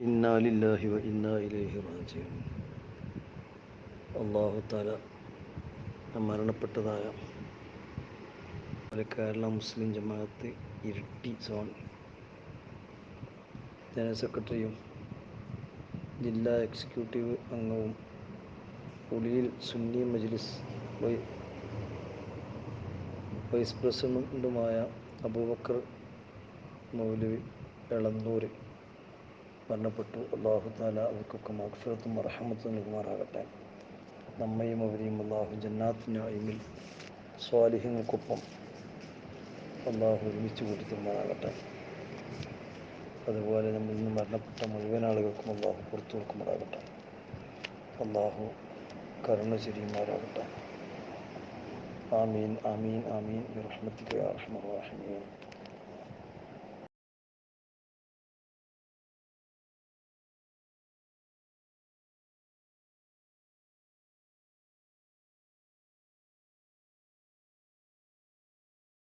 ഇന്നാലില്ലാഹി വ ഇന്നാ ഇലൈഹി റാജിഊൻ അള്ളാഹു താല മരണപ്പെട്ടതായ കേരള മുസ്ലിം ജമാഅത്ത് ഇരിട്ടി സോൺ ജനറൽ സെക്രട്ടറിയും ജില്ലാ എക്സിക്യൂട്ടീവ് അംഗവും ഉളിയിൽ സുന്നി മജ്ലിസ് വൈസ് പ്രസിഡന്റുമായ അബൂബക്കർ മൗലവി എളന്നൂർ മരണപ്പെട്ടു. അള്ളാഹു താല അവർക്കൊക്കെ മഗ്ഫിറത്തും റഹമത്തും നൽകുമാറാകട്ടെ. നമ്മയും അവരെയും അള്ളാഹു ജന്നാത്തിന് അയിമിൽ സ്വാലിഹ്യങ്ങൾക്കൊപ്പം അള്ളാഹു ഒരുമിച്ച് കൂട്ടി തരുമാറാകട്ടെ. അതുപോലെ നമ്മിൽ നിന്ന് മരണപ്പെട്ട മുഴുവൻ ആളുകൾക്കും അള്ളാഹു പുറത്തു കൊടുക്കുമാറാകട്ടെ. അള്ളാഹു കരുണ ചെരിയുമാറാകട്ടെ. ആമീൻ ആമീൻ ആമീൻ. റഹ്മത്തിക്ക് അർഹമർ